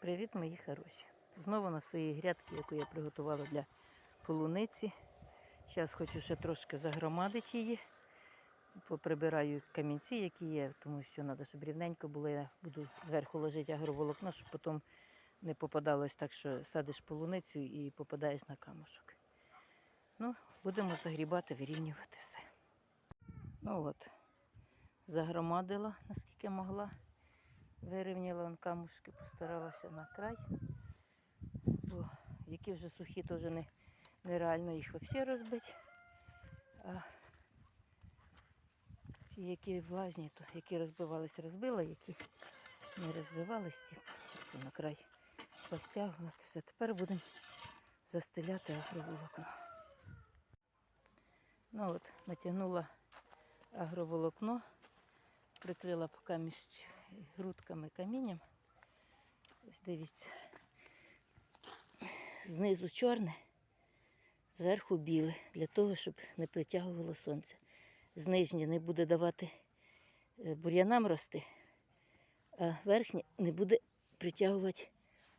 Привіт, мої хороші! Знову на своїй грядці, яку я приготувала для полуниці. Зараз хочу ще трошки загромадити її. Поприбираю камінці, які є, тому що треба, щоб рівненько було. Я буду зверху ложити агроволокно, щоб потім не попадалось так, що садиш полуницю і попадаєш на камушок. Ну, будемо загрібати, вирівнювати все. Ну от, загромадила, наскільки могла. Вирівняла он камушки, постаралася на край. Бо які вже сухі, теж не, нереально їх взагалі розбити. А ті, які влажні, то які розбивались, розбила, які не розбивались, ті ось на край постягнути. Все, тепер будемо застеляти агроволокно. Ну от, натягнула агроволокно, прикрила поки між грудками камінням. Ось дивіться. Знизу чорне, зверху біле, для того, щоб не притягувало сонце. З нижнє не буде давати е, бур'янам рости, а верхнє не буде притягувати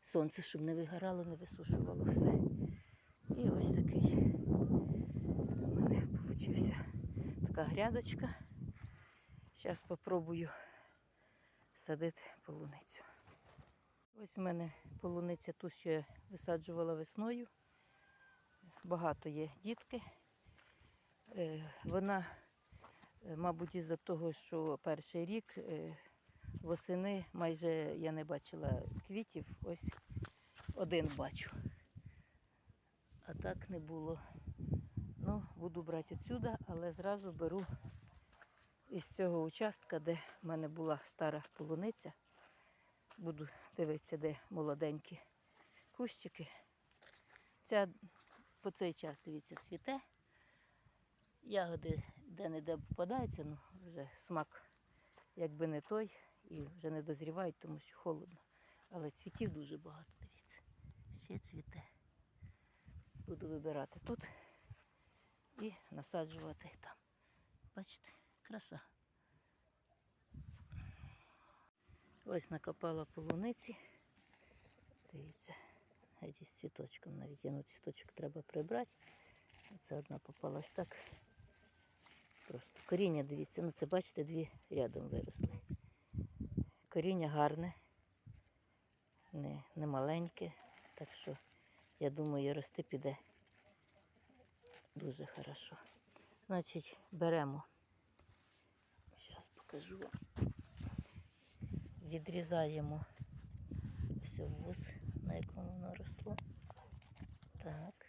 сонце, щоб не вигорало, не висушувало все. І ось такий у мене вийшла така грядочка. Зараз спробую садити полуницю. Ось в мене полуниця ту, що я висаджувала весною. Багато є дітки. Е, Вона, е, мабуть, із-за того, що перший рік е, восени майже я не бачила квітів, ось один бачу. А так не було. Ну, буду брати відсюди, але зразу беру із цього участка, де в мене була стара полуниця. Буду дивитися, де молоденькі кущики. Ця по цей час, дивіться, цвіте. Ягоди де-не-де попадаються, ну вже смак якби не той і вже не дозрівають, тому що холодно. Але цвітів дуже багато, дивіться. Ще цвіте. Буду вибирати тут і насаджувати там. Бачите, краса. Ось накопала полуниці. Дивіться, геть із цвіточком навіть. Ну, цвіточок треба прибрати. Це одна попалась так. Просто коріння, дивіться, ну це бачите, дві рядом виросли. Коріння гарне, не, не маленьке, так що я думаю, рости піде дуже хорошо. Значить, беремо. Покажу вам. Відрізаємо ось вуз, на якому воно росло. Так.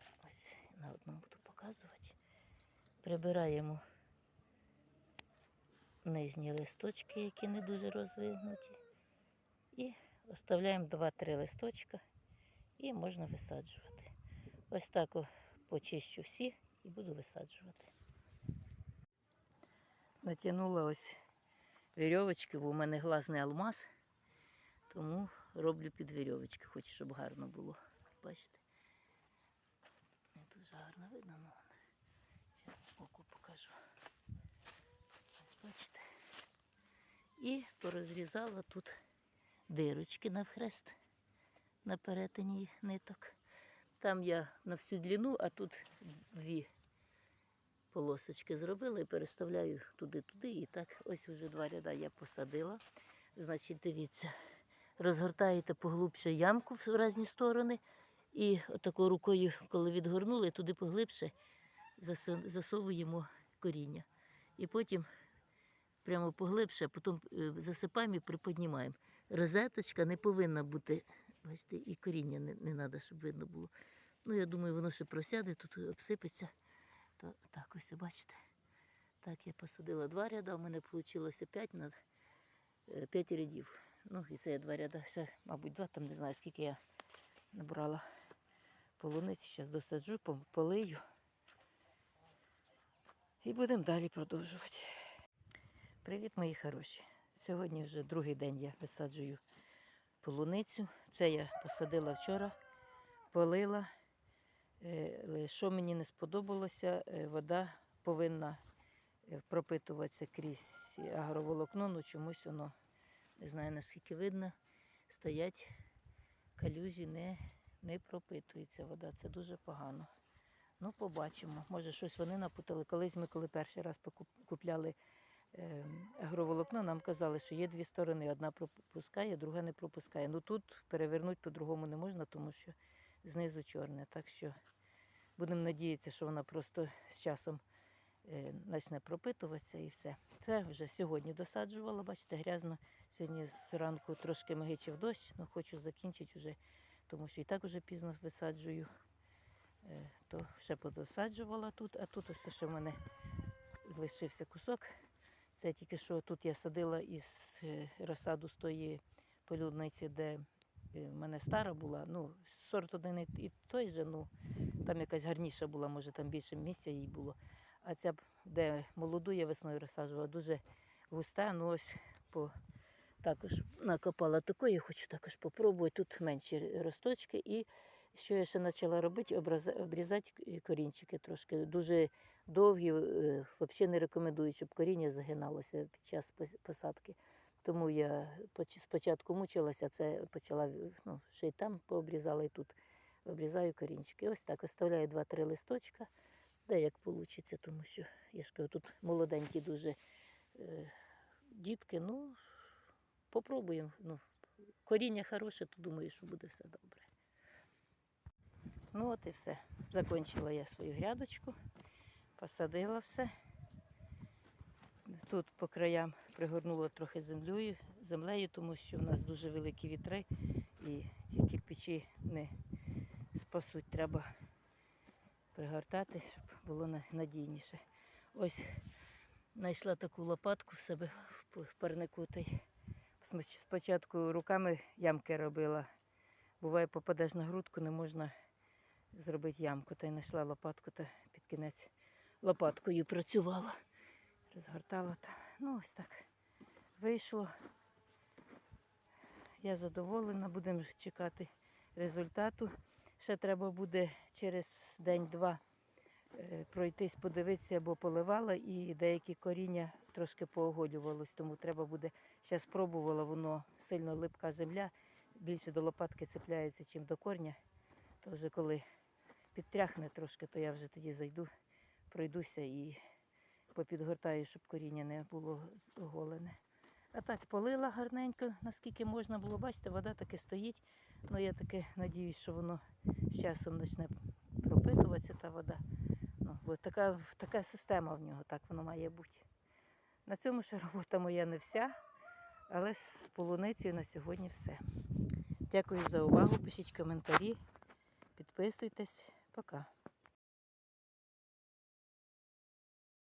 Ось на одному буду показувати. Прибираємо нижні листочки, які не дуже розвинуті. І оставляємо 2-3 листочка і можна висаджувати. Ось так почищу всі і буду висаджувати. Натягнула ось вірьовочки, бо у мене глазний алмаз, тому роблю під вірьовочки, хочу, щоб гарно було. Бачите? Не дуже гарно видно, але зараз боку покажу. Бачите? І порозрізала тут дирочки навхрест на перетині ниток. Там я на всю длину, а тут дві полосочки зробила і переставляю туди-туди. І так ось вже два ряда я посадила. Значить, дивіться, розгортаєте поглубше ямку в різні сторони. І отакою рукою, коли відгорнули, туди поглибше засовуємо коріння. І потім прямо поглибше, потім е, засипаємо і приподнімаємо. Розеточка не повинна бути, бачите, і коріння не, не треба, щоб видно було. Ну, я думаю, воно ще просяде, тут обсипеться. То так ось, бачите. Так, я посадила два ряда, у мене вийшло 5 на 5 рядів. Ну, і це я два ряда, ще, мабуть, два, там не знаю, скільки я набрала полуниці. Зараз досаджу, полию. І будемо далі продовжувати. Привіт, мої хороші. Сьогодні вже другий день я висаджую полуницю. Це я посадила вчора, полила. Е, Що мені не сподобалося, е, вода повинна е, пропитуватися крізь агроволокно, ну чомусь воно, не знаю наскільки видно, стоять калюжі, не, не пропитується вода. Це дуже погано. Ну, побачимо. Може, щось вони напутали. Колись ми, коли перший раз купляли е, агроволокно, нам казали, що є дві сторони. Одна пропускає, друга не пропускає. Ну тут перевернути по-другому не можна, тому що знизу чорне. Так що будемо надіятися, що вона просто з часом е, почне пропитуватися і все. Це вже сьогодні досаджувала, бачите, грязно. Сьогодні зранку трошки магичив дощ, але хочу закінчити вже, тому що і так вже пізно висаджую. Е, То ще подосаджувала тут, а тут ось ще в мене лишився кусок. Це тільки що тут я садила із е, розсаду з тої полюдниці, де в мене стара була. Ну, сорт один і той же, ну там якась гарніша була, може там більше місця їй було. А ця, де молоду я весною розсаджувала, дуже густа, ну ось по також накопала такої, хочу також попробувати. Тут менші росточки. І що я ще почала робити, обрізати корінчики трошки. Дуже довгі, е, взагалі не рекомендую, щоб коріння загиналося під час посадки. Тому я спочатку мучилася, це почала ну, ще й там пообрізала, і тут обрізаю корінчики. Ось так оставляю 2-3 листочка, де як вийде, тому що я ж кажу, тут молоденькі дуже е, дітки. Ну, попробуємо. Ну, коріння хороше, то думаю, що буде все добре. Ну от і все. Закінчила я свою грядочку, посадила все. Тут по краям пригорнула трохи землею, землею, тому що в нас дуже великі вітри і ці кирпичі не спасуть. Треба пригортати, щоб було надійніше. Ось знайшла таку лопатку в себе в парнику. Спочатку руками ямки робила. Буває, попадеш на грудку, не можна зробити ямку. Та й знайшла лопатку та під кінець лопаткою працювала. Розгортала та. Ну, ось так. Вийшло. Я задоволена, будемо чекати результату. Ще треба буде через день-два е, пройтись, подивитися, бо поливала і деякі коріння трошки пооголювалось, тому треба буде, зараз спробувала, воно сильно липка земля, більше до лопатки цепляється, чим до корня. То вже коли підтряхне трошки, то я вже тоді зайду, пройдуся і попідгортаю, щоб коріння не було оголене. А так полила гарненько, наскільки можна було. Бачите, вода таки стоїть. Ну я таки надіюсь, що воно з часом почне пропитуватися та вода. Ну, бо така, така система в нього, так воно має бути. На цьому ще робота моя не вся, але з полуницею на сьогодні все. Дякую за увагу. Пишіть коментарі, підписуйтесь. Пока.